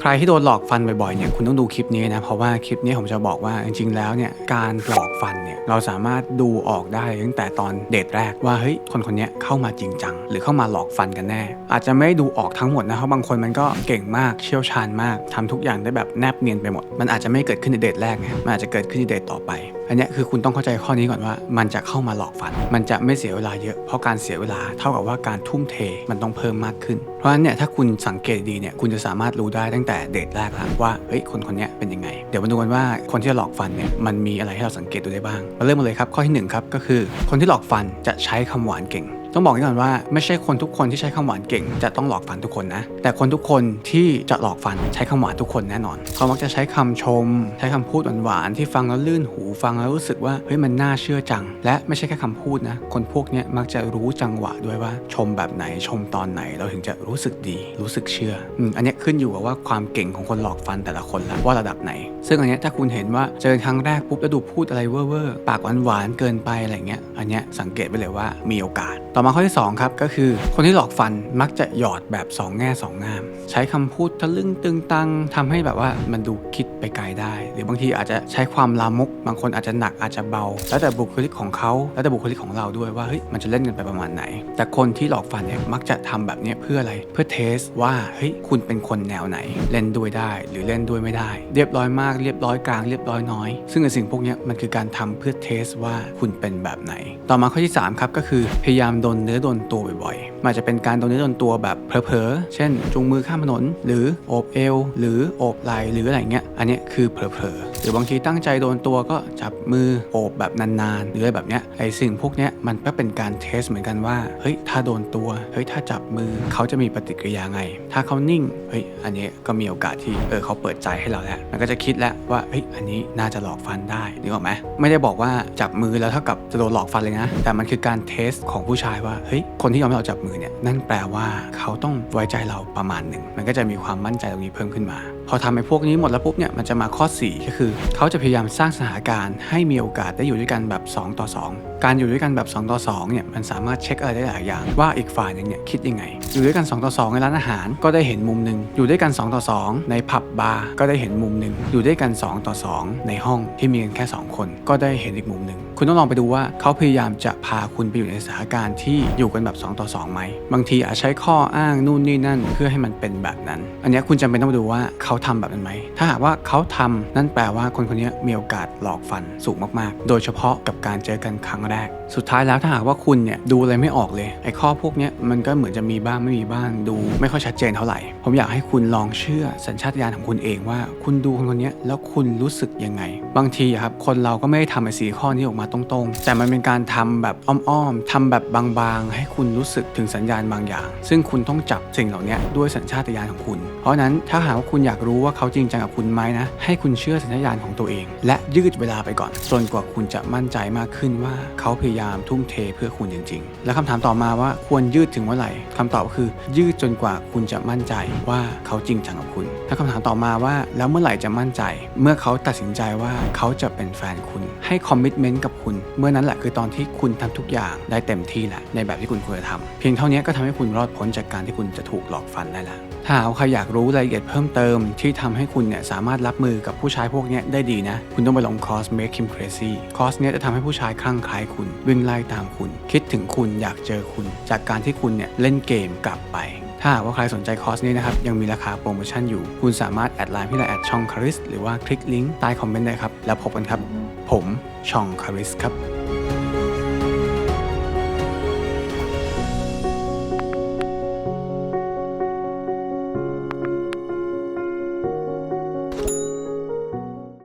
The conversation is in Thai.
ใครที่โดนหลอกฟันบ่อยๆเนี่ยคุณต้องดูคลิปนี้นะเพราะว่าคลิปนี้ผมจะบอกว่าจริงๆแล้วเนี่ยการหลอกฟันเนี่ยเราสามารถดูออกได้ตั้งแต่ตอนเดทแรกว่าเฮ้ยคนคนนี้เข้ามาจริงจังหรือเข้ามาหลอกฟันกันแน่ อาจจะไม่ดูออกทั้งหมดนะเพราะบางคนมันก็เก่งมากเชี่ยวชาญมากทำทุกอย่างได้แบบแนบเนียนไปหมด มันอาจจะไม่เกิดขึ้นในเดทแรกมันอาจจะเกิดขึ้นในเดทต่อไป อันนี้คือคุณต้องเข้าใจข้อนี้ก่อนว่า มันจะเข้ามาหลอกฟัน มันจะไม่เสียเวลาเยอะ เพราะการเสียเวลาเท่ากับว่าการทุ่มเทมันต้องเพิ่มมากขึ้น เพราะฉะนั้นเนี่ยถ้าคุณสังเกตดีเนี่ยคุณจะสามารถรู้ได้ตั้งแต่เดทแรกแล้วว่าเฮ้ยคนคนนี้เป็นยังไง เดี๋ยวมาดูกันว่าคนที่หลอกฟันเนี่ยมันมีอะไรให้เราสังเกตดูได้บ้างมาเริ่มมาเลยครับข้อที่หนึ่งครับก็คือ คนที่หลอกฟันจะใช้คำหวานเก่ง ต้องบอกก่อนว่าไม่ใช่คนทุกคนที่ใช้คำหวานเก่ง จะต้องหลอกฟันทุกคนนะ แต่คนทุกคนที่จะหลอกฟันใช้คำหวานทุกคนแน่นอนเขามักจะใช้คำชม ใช้คำพูดหวานๆที่ฟังแล้วลื่นหูฟังแล้วรู้สึกว่าเฮ้ยมันน่าเชื่อจัง และไม่ใช่แค่คำพูดนะ คนพวกนี้มักจะรู้จังหวะด้วยว่า ชมแบบไหนชมตอนไหนเราถึงจะรู้สึกดี รู้สึกเชื่ออันนี้ขึ้นอยู่กับว่าความเก่งของคนหลอกฟันแต่ละคนละว่าระดับไหน ซึ่งอันนี้ถ้าคุณเห็นว่าเจอครั้งแรกปุ๊บแล้วดูพูดอะไรเว่อร์ปากหวานๆเกินไปอะไรเงี้ยอันนี้สังเกตไปเลยว่ามีโอกาสต่อมาข้อที่สองครับก็คือคนที่หลอกฟันมักจะหยอดแบบสองแง่สองงาม ใช้คำพูดทะลึ่งตึงตังทำให้แบบว่ามันดูคิดไปไกลได้ หรือบางทีอาจจะใช้ความลามก บางคนอาจจะหนักอาจจะเบา แล้วแต่บุคลิกของเขาแล้วแต่บุคลิกของเราด้วยว่าเฮ้ยมันจะเล่นกันไปประมาณไหน แต่คนที่หลอกฟันเนี่ยมักจะทำแบบนี้เพื่ออะไรเพื่อเทสว่าเฮ้ยคุณเป็นคนแนวไหน เล่นด้วยได้ หรือเล่นด้วยไม่ได้ เรียบร้อยมากเรียบร้อยกลางเรียบร้อยน้อย ซึ่งไอ้สิ่งพวกนี้มันคือการทำเพื่อเทสว่าคุณเป็นแบบไหน ต่อมาข้อที่สามครับก็คือพยายามโดนเนื้อโดนตัวบ่อยๆมันอาจจะเป็นการโดนเนื้อโดนตัวแบบเผลอๆ เช่น จุงมือข้ามถนน หรือโอบเอว หรือโอบไหล่หรืออะไรเงี้ย อันเนี้ยคือเผลอๆ หรือบางทีตั้งใจโดนตัวก็จับมือโอบแบบนานๆหรืออะไรแบบเนี้ยไอสิ่งพวกเนี้ยมันก็เป็นการเทสเหมือนกันว่าเฮ้ยถ้าโดนตัวเฮ้ยถ้าจับมือเขาจะมีปฏิกิริยาไง ถ้าเขานิ่งเฮ้ยอันเนี้ยก็มีโอกาสที่เออเขาเปิดใจให้เราแล้วมันก็จะคิดแล้วว่าเฮ้ยอันนี้น่าจะหลอกฟันได้นึกออกไหมไม่ได้บอกว่าจับมือแล้วเท่ากับจะโดนหลอกฟันเลยนะ แต่มันคือการเทสของผู้ชายว่าเฮ้ยคนที่ยอมให้เราจับมือเนี่ยนั่นแปลว่าเขาต้องไว้ใจเราประมาณหนึ่งมันก็จะมีความมั่นใจตรงนี้เพิ่มขึ้นมา พอทำให้พวกนี้หมดแล้วปุ๊บเนี่ยมันจะมาข้อ 4 ก็คือ เขาจะพยายามสร้างสถานการณ์ให้มีโอกาสได้อยู่ด้วยกันแบบ 2 ต่อ 2 การอยู่ด้วยกันแบบ 2 ต่อ2เนี่ยมันสามารถเช็คอะไรได้หลายอย่าง ว่าอีกฝ่ายนึงเนี่ยคิดยังไง อยู่ด้วยกัน 2 ต่อ 2 ในร้านอาหารก็ได้เห็นมุมหนึ่งอยู่ด้วยกัน 2 ต่อ 2 ในผับบาร์ก็ได้เห็นมุมหนึ่งอยู่ด้วยกัน 2 ต่อ 2 ในห้องที่มีกันแค่ 2 คนก็ได้เห็นอีกมุมหนึ่ง คุณต้องลองไปดูว่าเขาพยายามจะพาคุณไปอยู่ในสถานการณ์ที่อยู่กันแบบ 2 ต่อ 2 ไหม บางทีอาจใช้ข้ออ้างนู่นนี่นั่น เพื่อให้มันเป็นแบบนั้น อันนี้คุณจำเป็นต้องไปดูว่าเขาทำแบบนั้นไหม ถ้าหากว่าเขาทำนั่นแปลว่าคนคนนี้มีโอกาสหลอกฟันสูงมากๆ โดยเฉพาะกับการเจอกันครั้งแรก สุดท้ายแล้วถ้าหากว่าคุณเนี่ยดูอะไรไม่ออกเลยไอ้ข้อพวกนี้มันก็เหมือนจะมีบ้างไม่มีบ้างดู ไม่ค่อยชัดเจนเท่าไหร่ ผมอยากให้คุณลองเชื่อสัญชาตญาณของคุณเองว่า คุณดูคนคนนี้แล้วคุณรู้สึกยังไง บางทีครับคนเราก็ไม่ได้ทำไอ้สีข้อนี้ออกมาตรงๆ แต่มันเป็นการทำแบบอ้อมๆทำแบบบางๆ ให้คุณรู้สึกถึงสัญญาณบางอย่าง ซึ่งคุณต้องจับสิ่งเหล่านี้ด้วยสัญชาตญาณของคุณ เพราะนั้นถ้าหากว่าคุณอยากรู้ว่าเขาจริงจังกับคุณไหมนะ ให้คุณเชื่อสัญชาตญาณของตัวเอง และยืดเวลาไปก่อน จนกว่าคุณจะมั่นใจมากขึ้นว่าเขาพยายามทุ่มเทเพื่อคุณจริง ๆ และคำถามต่อมาว่าควรยืดถึงเมื่อไหร่คำตอบก็คือ ยืดจนกว่าคุณจะมั่นใจว่าเขาจริงจังกับคุณและคำถามต่อมาว่าแล้วเมื่อไหร่จะมั่นใจ เมื่อเขาตัดสินใจว่าเขาจะเป็นแฟนคุณ ให้คอมมิชเมนต์กับคุณ เมื่อนั้นแหละคือตอนที่คุณทำทุกอย่างได้เต็มที่แหละในแบบที่คุณควรจะทำเพียงเท่านี้ก็ทำให้คุณรอดพ้นจากการที่คุณจะถูกหลอกฟันได้แล้วถ้าหากว่าใครอยากรู้รายละเอียดเพิ่มเติม ที่ทำให้คุณเนี่ยสามารถรับมือกับผู้ชายพวกนี้ได้ดีนะ คุณต้องไปลงคอร์ส Make Him Crazy คอร์สเนี้ยจะทำให้ผู้ชายคลั่งคล้ายคุณ วิ่งไล่ตามคุณ คิดถึงคุณอยากเจอคุณ จากการที่คุณเนี่ยเล่นเกมกลับไป ถ้าหากว่าใครสนใจคอร์สนี้นะครับ ยังมีราคาโปรโมชั่นอยู่ คุณสามารถแอดไลน์พี่ละแอดช่องคาริสหรือว่าคลิกลิงก์ใต้คอมเมนต์ได้ครับ แล้วพบกันครับ ผมช่องคาริสครับ